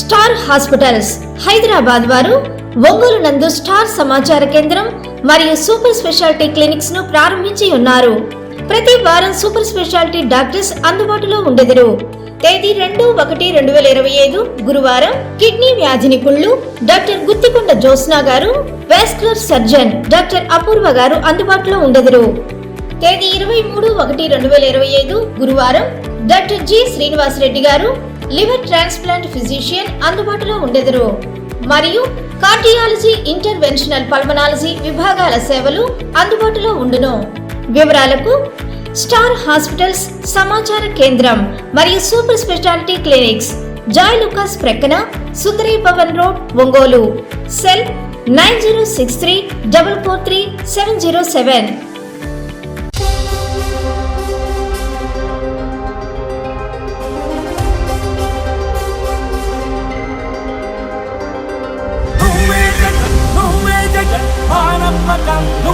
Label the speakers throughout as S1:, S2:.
S1: Star hospitals. Hyderabad వారు ఒంగోలు నందు star సమాచార కేంద్రం మరియు సూపర్ స్పెషాలిటీ క్లినిక్స్ను ప్రారంభించి ఉన్నారు. ప్రతి వారం సూపర్ స్పెషాలిటీ డాక్టర్స్ అందుబాటులో ఉండెదరు. తేదీ రెండు ఒకటి రెండు వేల ఇరవై ఐదు గురువారం కిడ్నీ వ్యాధి నిపుణులు డాక్టర్ గుత్తికొండ జోస్నా గారు వాస్కులర్ సర్జన్ డాక్టర్ అపూర్వ గారు అందుబాటులో ఉండెదరు. తేదీ ఇరవై మూడు ఒకటి రెండు వేల ఇరవై ఐదు గురువారం డాక్టర్ జి శ్రీనివాస్ రెడ్డి గారు లివర్ ట్రాన్స్ప్లాంట్ ఫిజిషియన్ అందుబాటులో ఉండెదరు. మరియు కార్డియాలజీ ఇంటర్వెన్షనల్ పల్మనాలజీ విభాగాల సేవలు అందుబాటులో ఉండును. వివరాలకు స్టార్ హాస్పిటల్స్ సమాచార కేంద్రం మరియు super speciality clinics Joyalukkas ప్రక్కన Sundari Bhavan road Ongole. Cell nine zero six three double four three seven zero seven.
S2: మా నమ్మకం నువ్వే జగన్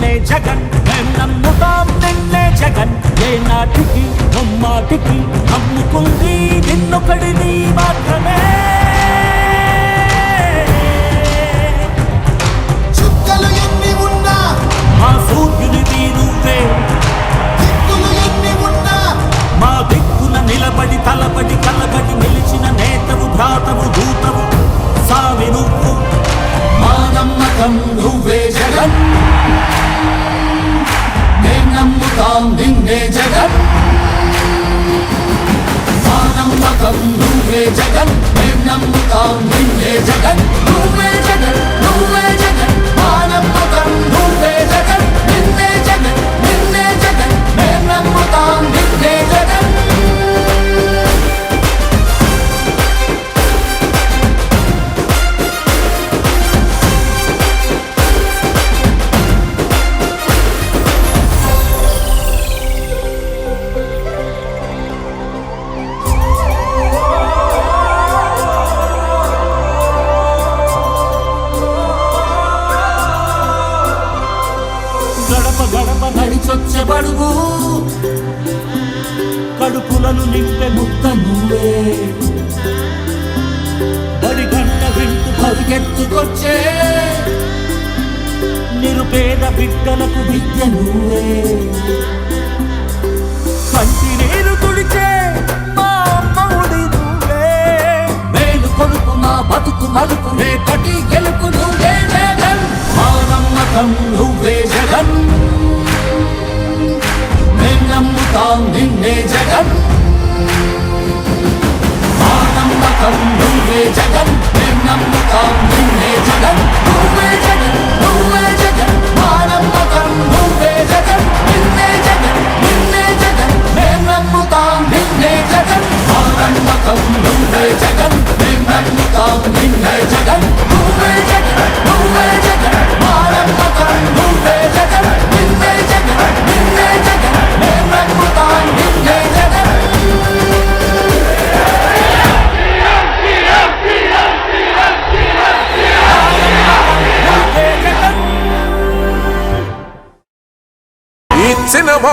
S2: నిన్నే జగన్. మేం నమ్ముతాం నిన్నే జగన్. ఏ నాటికి నమ్మాటికి నమ్ముకుంది నిన్నొకడిని. నమ్ముతాం నిన్నే జగన్. మానం మతం నువ్వే జగన్ మేం నమ్ముతాం నిన్నే జగన్. నువ్వే నడిచొచ్చే కడుపులను నింపే ముక్త నువ్వే బడి గంట వింటూ పరిగెత్తుకొచ్చే నిరుపేద బిడ్డలకు విద్య నువ్వే కంటి నీరు తుడిచే మా అమ్మవుడి నువ్వే. మేలు కొడుకు మా బతుకు మలుపు రేపటి గెలుపు నువ్వే జగన్. మా నమ్మకం నువ్వే జగన్. చేస్తాం నిన్నే జగన్. మా నమ్మకం నువ్వే జగన్. మేము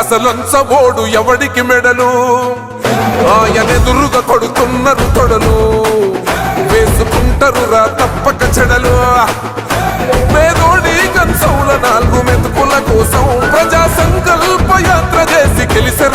S3: అసలంచబోడు ఎవడికి మెడలు? ఆయనెదురుగా కొడుతున్నారు తొడలు వేసుకుంటారు రా తప్పక చెడలు. పేదోడి కన్సౌల నాలుగు మెతుకుల కోసం ప్రజా సంకల్ప యాత్ర చేసి గెలిసిన